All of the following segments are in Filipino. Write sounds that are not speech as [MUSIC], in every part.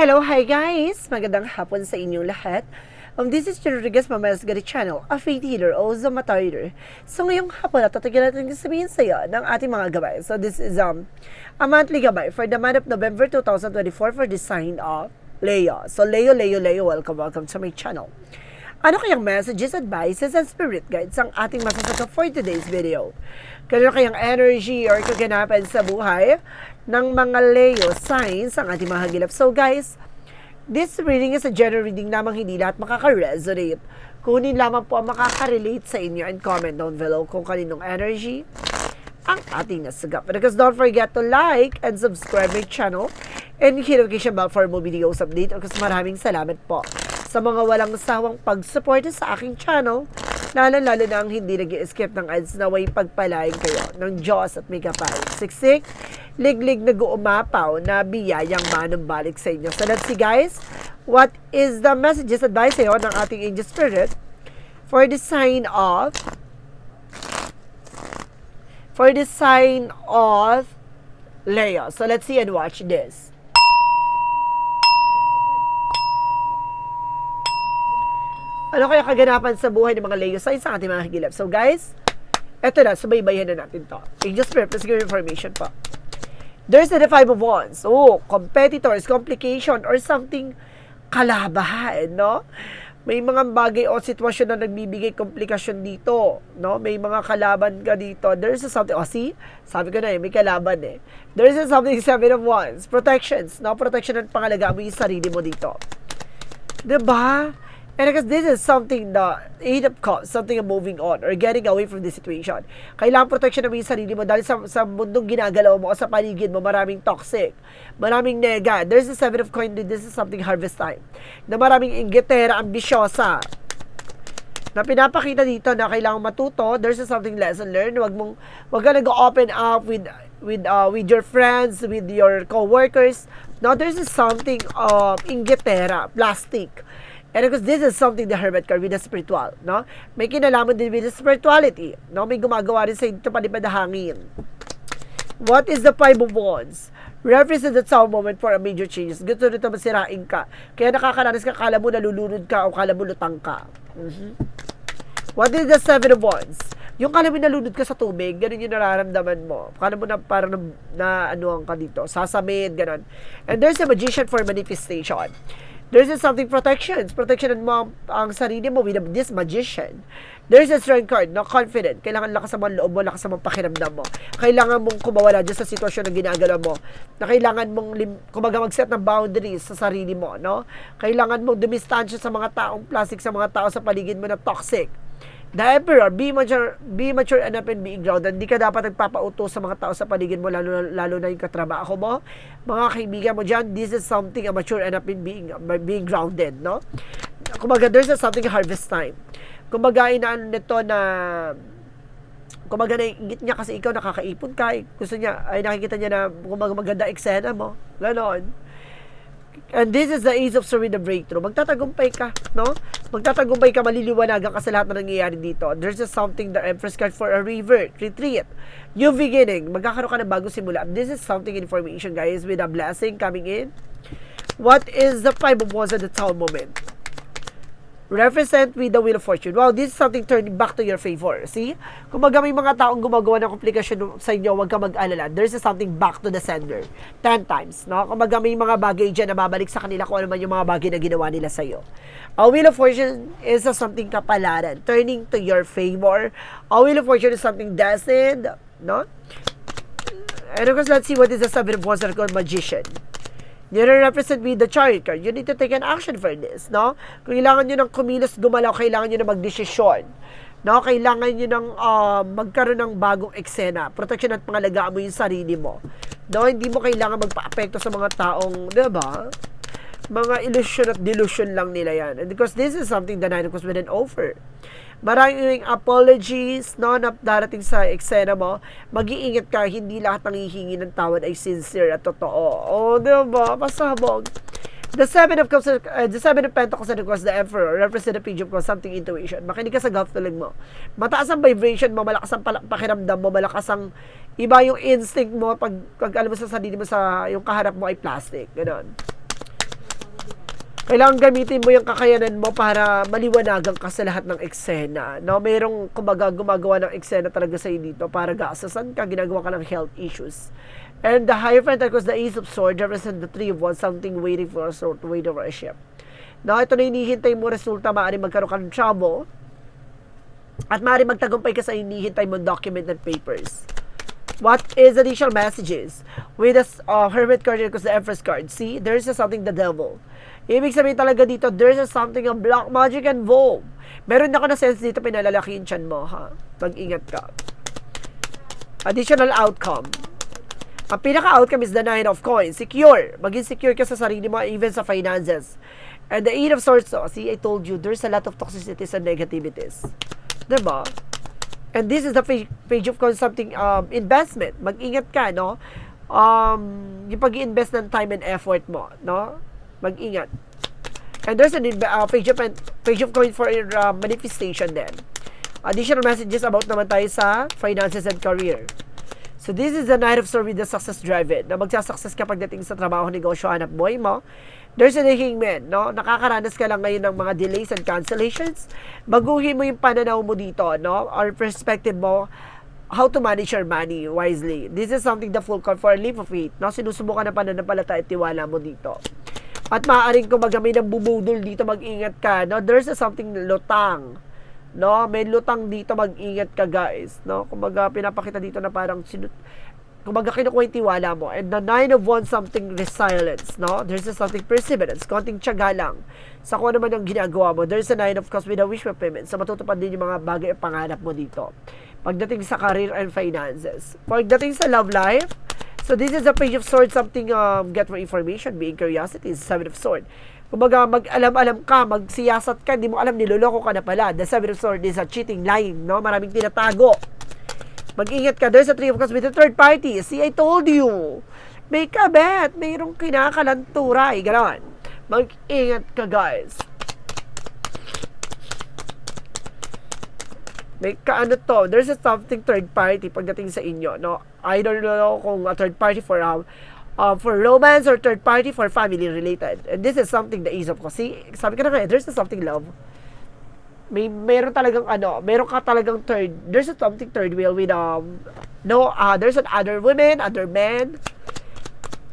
Hello, hi guys! Magandang hapon sa inyong lahat. Um, this is Jen Rodriguez, Mama's Gary Channel, a faith healer o Zomata reader. So ngayong hapon, tatagyan natin sabihin sa iyo ng ating mga gabay. So this is um, a monthly gabay for the month of November 2024 for the sign of Leo. So Leo, Leo, Leo, welcome, welcome to my channel. Ano kayang messages, advices, and spirit guides ang ating masasagot for today's video? Kano kayang energy or kaganapan sa buhay ng mga Leo signs ang ating mga hagilap? So guys, this reading is a general reading lamang hindi lahat makaka-resonate. Kunin lamang po ang makaka-relate sa inyo and comment down below kung kaninong energy ang ating nasagap. Because don't forget to like and subscribe my channel and hit notification bell for more videos update. Because maraming salamat po sa mga walang sawang pag-support sa aking channel. Lalo-lalo na ang hindi nag skip ng ads na way pagpalain kayo ng Diyos at may. Siksik, liglig nag-uumapaw na biyayang manumbalik sa inyo. So let's see guys, what is the messages advice sa'yo ng ating angel spirit for the sign of for the sign of Leo. So let's see and watch this. Ano kaya kaganapan sa buhay ng mga Leo signs sa ating mga higilap? So guys, eto na, subaybayan na natin to. Angel Spirit, let's give information po. There's the Five of Wands. Oh, competitors, complication, or something kalabahan, no? May mga bagay o sitwasyon na nagbibigay komplikasyon dito, no? May mga kalaban ka dito. There's a something, oh see? Sabi ko na eh, may kalaban eh. There's a something, [LAUGHS] Seven of Wands. Protections, no? Protection at pangalaga mo yung sarili mo dito. 'Di ba? And because this is something the eight of cups, something of moving on or getting away from the situation. Kailangan protection mo yung sarili mo dahil sa, sa mundong ginagalaw mo o sa paligid mo, maraming toxic, maraming nega. There's a seven of coin, this is something harvest time. Na maraming inggitera, ambisyosa, na pinapakita dito na kailangan matuto, there's something lesson learned. Wag mong wag ka nag-open up with with uh, with your friends, with your co-workers. No, there's something of inggitera, plastic. And because this is something card with the spiritual, no? May kinalaman din with spirituality, no? May gumagawa rin sa ito palipad na hangin. What is the five of wands? Represent the sound moment for a major changes. Gusto nito masirain ka. Kaya nakakaranas ka, kala mo nalulunod ka o kala mo lutang ka. Mhm. What is the seven of wands? Yung kala mo nalunod ka sa tubig, ganun yung nararamdaman mo. Kala mo na parang na, na ano ka dito, sasamid, ganun. And there's a magician for manifestation. There's a something protections. Protection mo ang sarili mo with this magician. There's a strength card na confident. Kailangan lakas ang loob mo, lakas ang pakiramdam mo. Kailangan mong kumawala dyan sa sitwasyon na ginagalaw mo. Na kailangan mong, lim, kumaga mag-set ng boundaries sa sarili mo, no? Kailangan mong dumistansya sa mga taong plastic, sa mga tao sa paligid mo na toxic. Emperor, be mature, be mature enough and be grounded. Hindi ka dapat nagpapauto sa mga tao sa paligid mo, lalo, lalo na yung katrabaho mo. Mga kaibigan mo dyan, this is something a mature enough in being, being grounded, no? Kumbaga, there's something harvest time. Kumbaga, inaan nito na kumbaga naingit niya kasi ikaw nakakaipon ka. eh. Gusto niya, ay nakikita niya na kumbaga maganda eksena mo. Ganon. And this is the age of surrender breakthrough. Magtatagumpay ka, no? Magtatagumpay ka, maliliwanagan ka sa lahat na nangyayari dito. There's just something the Empress card for a revert, retreat, new beginning. Magkakaroon ka ng bagong simula. This is something information, guys, with a blessing coming in. What is the five of wands at the town moment? Represent with the wheel of fortune. Wow, this is something turning back to your favor. See? Kung baga may mga taong gumagawa ng komplikasyon sa inyo, huwag ka mag-alala. There's something back to the sender. Ten times. No? Kung baga may mga bagay dyan na babalik sa kanila kung ano man yung mga bagay na ginawa nila sa iyo. A wheel of fortune is a something kapalaran. Turning to your favor. A wheel of fortune is something destined. No? And of course, let's see what is the seven of wands magician. Nire-represent with the chariot card. You need to take an action for this, no? Kailangan nyo ng kumilos, gumalaw, kailangan nyo na magdesisyon. No? Kailangan nyo ng uh, magkaroon ng bagong eksena. Protection at pangalagaan mo yung sarili mo. No? Hindi mo kailangan magpa-apekto sa mga taong, di ba? Mga illusion at delusion lang nila yan. And because this is something Nine of Cups with an offer. Maraming apologies no, na darating sa eksena mo. Mag-iingat ka, hindi lahat ng hihingi ng tawad ay sincere at totoo. O, oh, di ba? Pasabog. The Seven of Cups, uh, the Seven of Pentacles and of course the Emperor represent the page of something intuition. Makinig ka sa gut feeling mo. Mataas ang vibration mo, malakas ang pakiramdam mo, malakas ang iba yung instinct mo pag, pag alam mo sa sarili mo sa yung kaharap mo ay plastic. Ganon. Kailangan gamitin mo yung kakayanan mo para maliwanagan ka sa lahat ng eksena. No? Mayroong kumbaga gumagawa ng eksena talaga sa dito para gasasan ka, ginagawa ka ng health issues. And the Hierophant that was the Ace of Swords represent the Three of Wands, something waiting for a sword to wait over a ship. No, ito na hinihintay mo resulta, maaari magkaroon ka ng trouble, at maaari magtagumpay ka sa hinihintay mo document and papers. What is additional messages? With the uh, Hermit card because the Empress card. See, there's a something the devil. Ibig sabihin talaga dito, there's a something of black magic involved. Meron ako na sense dito, pinalalaki yung chan mo, ha? Mag-ingat ka. Additional outcome. Ang pinaka-outcome is the Nine of Coins. Secure. Maging secure ka sa sarili mo, even sa finances. And the Eight of Swords, oh, see, I told you, there's a lot of toxicities and negativities. Diba? And this is the page, of something um, investment. Mag-ingat ka, no? Um, yung pag invest ng time and effort mo, no? Mag-ingat. And there's an uh, page of page of coin for uh, manifestation then. Additional messages about naman tayo sa finances and career. So this is the night of with the success driven. Na magsasuccess ka pagdating sa trabaho, negosyo, hanap buhay mo. There's a hangman, no? Nakakaranas ka lang ngayon ng mga delays and cancellations. Baguhin mo yung pananaw mo dito, no? Or perspective mo how to manage your money wisely. This is something the full call for a leap of faith, no? Sinusubukan na pananampalataya at tiwala mo dito. At maaaring kung may ng bubudol dito, mag-ingat ka, no? There's a something lutang, no? May lutang dito, mag-ingat ka, guys, no? Kumbaga, pinapakita dito na parang sinut kumbaga kinukuha yung tiwala mo. And the nine of wands, something resilience, no? There's a something perseverance, konting tiyaga lang sa kung ano man ang ginagawa mo. There's a nine of cups with a wish fulfillment. So, matutupad din yung mga bagay at pangarap mo dito. Pagdating sa career and finances. Pagdating sa love life, so this is a page of swords, something, um, get more information, being curiosity, is seven of swords. Kumbaga, mag-alam-alam ka, magsiyasat ka, hindi mo alam, niloloko ka na pala. The seven of swords is a cheating, lying, no? Maraming tinatago. Mag-ingat ka. There's a three of cups with a third party. See, I told you. May kabet. Mayroong kinakalanturay. Ganon. Mag-ingat ka, guys. May kaano to. There's a something third party pagdating sa inyo. No? I don't know kung a third party for um, for romance or third party for family related. And this is something the Ace of Kasi, sabi ko na nga, there's a something love may meron talagang ano, meron ka talagang third, there's a something third wheel with um no uh, there's an other women, other men.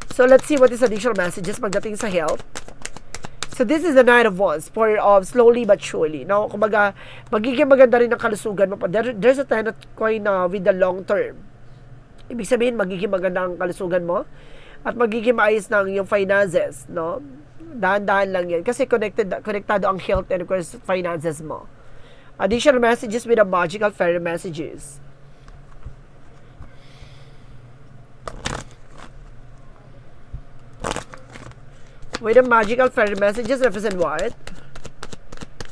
So let's see what is additional messages pagdating sa health. So this is the Nine of Wands for um, slowly but surely. No, kumbaga, magiging maganda rin ang kalusugan mo. There, there's a ten of coin uh, with the long term. Ibig sabihin, magiging maganda ang kalusugan mo at magiging maayos ng yung finances, no? Dahan-dahan lang yan. Kasi connected, konektado ang health and of course, finances mo. Additional messages with the magical fairy messages. With the magical fairy messages represent what?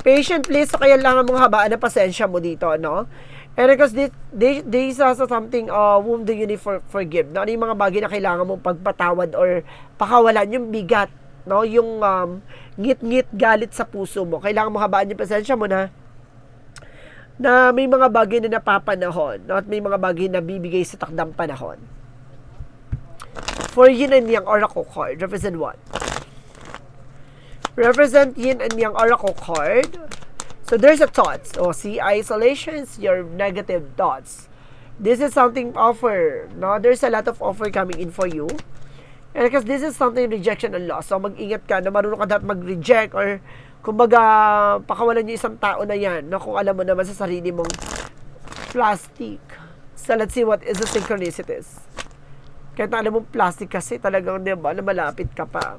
Patient please, so kaya lang mong habaan na pasensya mo dito, no? And because this, this, this is something uh, whom do you need for, forgive? No? Ano yung mga bagay na kailangan mong pagpatawad or pakawalan yung bigat, no? Yung um, ngit-ngit galit sa puso mo. Kailangan mo habaan yung pasensya mo na na may mga bagay na napapanahon no? at may mga bagay na bibigay sa takdang panahon. For yin and yang oracle card, represent what? Represent yin and yang oracle card. So there's a thoughts. O, oh, see, isolations, your negative thoughts. This is something offer. No? There's a lot of offer coming in for you. And because this is something rejection and loss. So mag-ingat ka na marunong ka dapat mag-reject or kumbaga, pakawalan niyo isang tao na yan na kung alam mo naman sa sarili mong plastic. So, let's see what is the synchronicities. Kahit alam mong plastic kasi talagang, di ba, na malapit ka pa.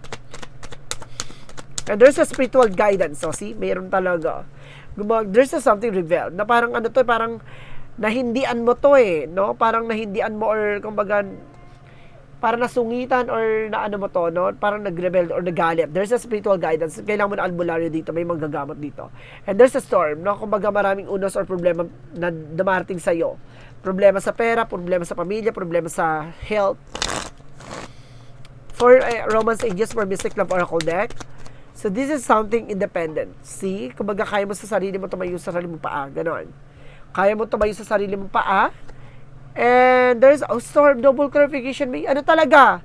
There's a spiritual guidance. So, see, mayroon talaga. There's a something revealed na parang ano to, parang nahindian mo to eh, no? Parang nahindian mo or kumbaga para nasungitan or na ano mo to, no? Parang nag-rebel or nagalit. There's a spiritual guidance. Kailangan mo na albularyo dito. May manggagamot dito. And there's a storm, no? Kumbaga maraming unos or problema na dumarating sa'yo. Problema sa pera, problema sa pamilya, problema sa health. For uh, Romance Ages for Mystic Love Oracle deck, So this is something independent. See? Kumbaga kaya mo sa sarili mo tumayo sa sarili mo paa. Ganon. Kaya mo tumayo sa sarili mo paa And there's a storm double clarification. May ano talaga?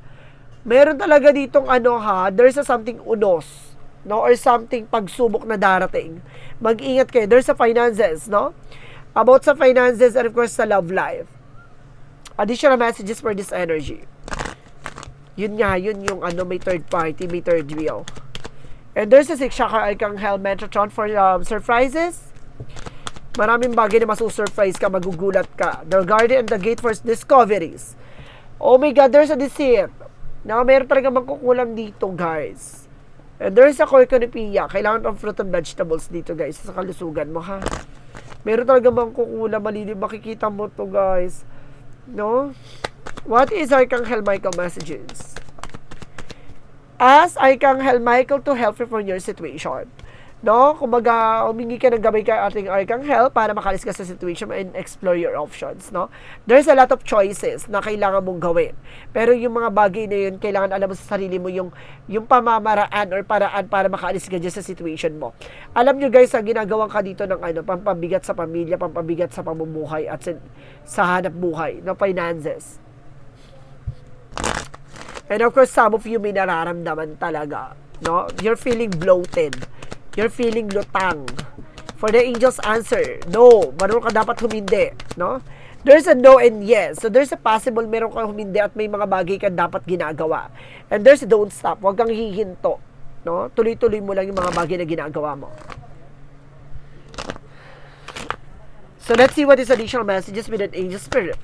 Meron talaga ditong ano ha, there's a something unos. no? Or something pagsubok na darating. Mag-ingat kayo. There's sa finances, no? About sa finances and of course sa love life. Additional messages for this energy. Yun nga, yun yung ano, may third party, may third wheel. And there's a six chakra Archangel Metatron for um, surprises. Maraming bagay na masusurprise ka, magugulat ka. The Guardian and the Gate for discoveries. Oh my God, there's a deceit. Na meron talaga magkukulam dito, guys. And there's a corconopia. Kailangan ng fruit and vegetables dito, guys, sa kalusugan mo, ha? Meron talaga magkukulam, malilim. Makikita mo to, guys. No? What is Archangel Michael messages? Ask Archangel Michael to help you from your situation. No? Kumbaga, humingi ka ng gabay kay ating Archangel para makalis ka sa situation and explore your options, no? There's a lot of choices na kailangan mong gawin. Pero yung mga bagay na yun, kailangan alam mo sa sarili mo yung, yung pamamaraan or paraan para makaalis ka dyan sa situation mo. Alam nyo guys, ang ginagawa ka dito ng ano, pampabigat sa pamilya, pampabigat sa pamumuhay at sa, sa hanap buhay, no? Finances. And of course, some of you may nararamdaman talaga. No? You're feeling bloated. You're feeling lutang. For the angel's answer, no. Marunong ka dapat humindi. No? There's a no and yes. So there's a possible meron kang humindi at may mga bagay ka dapat ginagawa. And there's a don't stop. Huwag kang hihinto. No? Tuloy-tuloy mo lang yung mga bagay na ginagawa mo. So let's see what is additional messages with an angel spirit.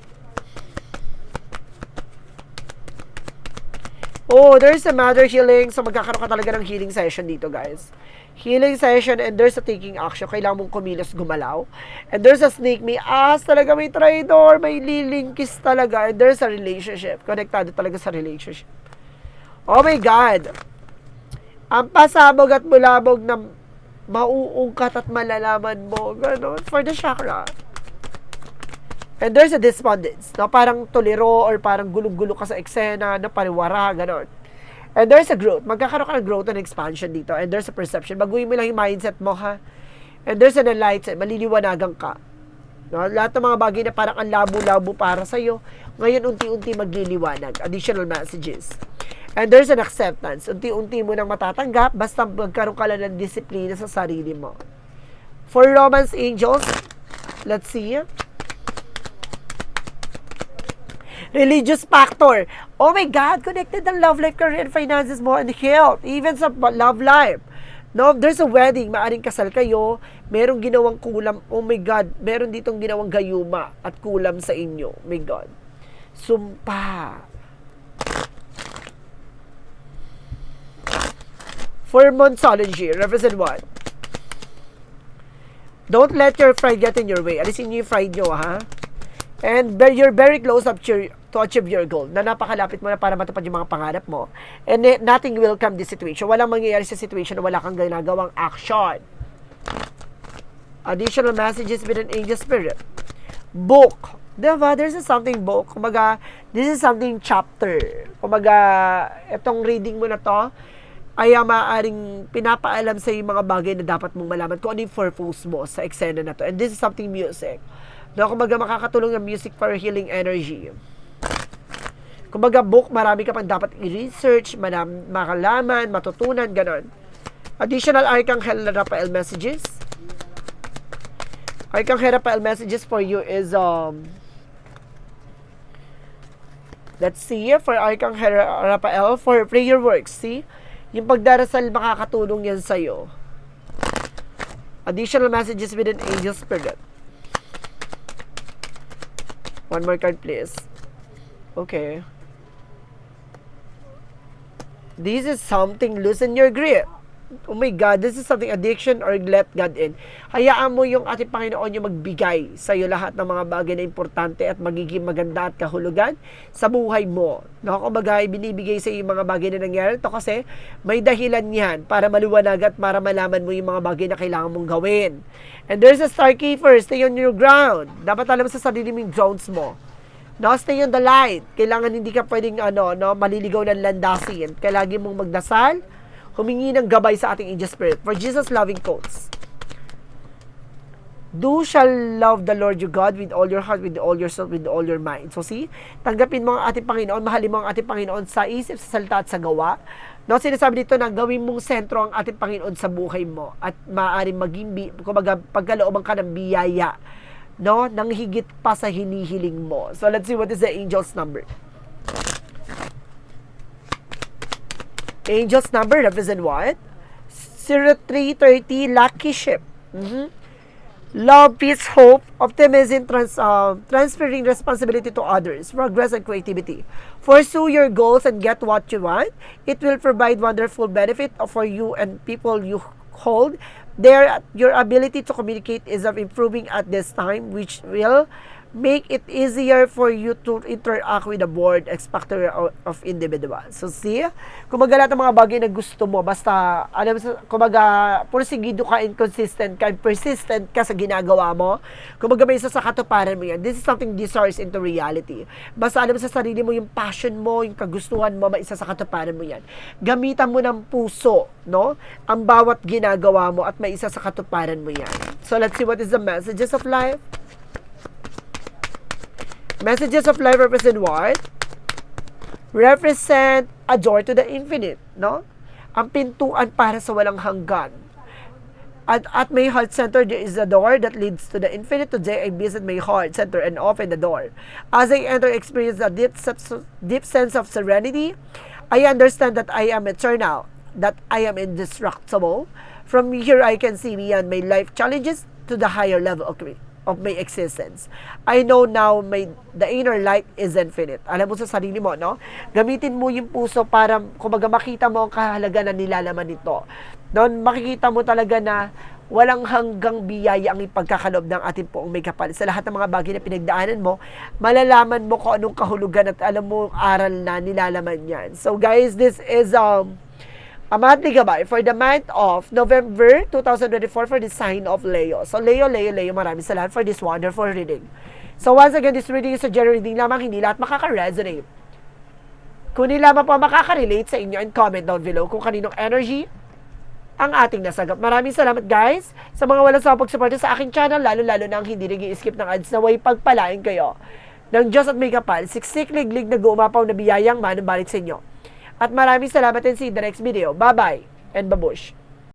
Oh, there's a mother healing. So, magkakaroon ka talaga ng healing session dito, guys. Healing session and there's a taking action. Kailangan mong kumilos, gumalaw. And there's a snake. May ass talaga. May traitor. May lilingkis talaga. And there's a relationship. Konektado talaga sa relationship. Oh my God. Ang pasabog at bulabog na mauungkat at malalaman mo. Ganon. For the chakra. And there's a despondence, no? Parang tolero or parang gulong-gulo ka sa eksena, no? Pariwara, ganon. And there's a growth. Magkakaroon ka ng growth and expansion dito. And there's a perception. Baguhin mo lang yung mindset mo, ha? And there's an enlightenment. Maliliwanagan ka. No? Lahat ng mga bagay na parang ang labo-labo para sa'yo, ngayon unti-unti magliliwanag. Additional messages. And there's an acceptance. Unti-unti mo nang matatanggap, basta magkaroon ka lang ng disiplina sa sarili mo. For Romance Angels, let's see. Religious factor. Oh my God, connected ang love life, career, and finances mo, and health, even sa love life. No, there's a wedding, maaring kasal kayo, merong ginawang kulam, oh my God, meron ditong ginawang gayuma at kulam sa inyo, oh my God. Sumpa. For Monsology, represent what? Don't let your pride get in your way. Alisin niyo yung pride nyo, ha? And you're very close up to, your, to achieve your goal na napakalapit mo na para matupad yung mga pangarap mo. And nothing will come this situation. Walang mangyayari sa situation na wala kang ginagawang action. Additional messages with an angel spirit. Book. Diba? There's a something book. Kumaga, this is something chapter. Kumaga, itong reading mo na to, ay maaaring pinapaalam sa yung mga bagay na dapat mong malaman kung ano yung purpose mo sa eksena na to. And this is something music. No, kumbaga makakatulong yung music for healing energy. Kumbaga book, marami ka pang dapat i-research, manam, makalaman, matutunan, ganon. Additional Archangel Raphael messages. Archangel Raphael messages for you is um Let's see for Archangel Raphael for prayer works. See? Yung pagdarasal makakatulong yan sa'yo. Additional messages with an angel spirit. One more card, please. Okay. This is something loosen your grip. Oh my God, this is something addiction or let God in. Hayaan mo yung ating Panginoon yung magbigay sa iyo lahat ng mga bagay na importante at magiging maganda at kahulugan sa buhay mo. No, kumbaga, binibigay sa iyo yung mga bagay na nangyari to kasi may dahilan yan para maliwanag at para malaman mo yung mga bagay na kailangan mong gawin. And there's a star keeper, stay on your ground. Dapat alam mo sa sarili mong grounds mo. No, stay on the light. Kailangan hindi ka pwedeng ano, no, maliligaw ng landasin. Kailangan mong magdasal, humingi ng gabay sa ating angel spirit. For Jesus loving quotes. Do shall love the Lord your God with all your heart, with all your soul, with all your mind. So see, tanggapin mo ang ating Panginoon, mahalin mo ang ating Panginoon sa isip, sa salita at sa gawa. No, sinasabi dito na gawin mong sentro ang ating Panginoon sa buhay mo at maaaring maging, kumbaga, pagkalooban ka ng biyaya, no, nang higit pa sa hinihiling mo. So, let's see what is the angel's number. Angel's number represent what? 0330, lucky ship. Mhm. Love, peace, hope, optimism, trans, uh, transferring responsibility to others, progress, and creativity. Pursue your goals and get what you want. It will provide wonderful benefit for you and people you hold. There, your ability to communicate is of improving at this time, which will make it easier for you to interact with the board spectrum of, individuals. So see, kumaga lahat ng mga bagay na gusto mo, basta, alam mo, kumaga, porsigido ka, inconsistent ka, persistent ka sa ginagawa mo, kumaga may isa sa katuparan mo yan. This is something desires into reality. Basta alam mo sa sarili mo, yung passion mo, yung kagustuhan mo, may isa sa katuparan mo yan. Gamitan mo ng puso, no? Ang bawat ginagawa mo at may isa sa katuparan mo yan. So let's see what is the messages of life. Messages of life represent what? Represent a door to the infinite, no? Ang pintuan para sa walang hanggan. At at my heart center, there is a door that leads to the infinite. Today, I visit my heart center and open the door. As I enter, experience a deep, deep sense of serenity. I understand that I am eternal, that I am indestructible. From here, I can see beyond my life challenges to the higher level of me of my existence. I know now my the inner light is infinite. Alam mo sa sarili mo, no? Gamitin mo yung puso para kumbaga makita mo ang kahalaga na nilalaman nito. Doon makikita mo talaga na walang hanggang biyaya ang ipagkakaloob ng ating poong may kapal. Sa lahat ng mga bagay na pinagdaanan mo, malalaman mo kung anong kahulugan at alam mo aral na nilalaman yan. So guys, this is um a monthly gabay for the month of November 2024 for the sign of Leo. So Leo, Leo, Leo, maraming salamat for this wonderful reading. So once again, this reading is a general reading lamang, hindi lahat makaka-resonate. Kung hindi lamang po makaka-relate sa inyo and comment down below kung kaninong energy ang ating nasagap. Maraming salamat guys sa mga walang sa pagsuporta sa aking channel, lalo-lalo na ang hindi nag skip ng ads na way pagpalain kayo. Ng Diyos at may kapal, siksik liglig na gumapaw na biyayang manubalik sa inyo. At maraming salamat and see you in the next video. Bye-bye and babush.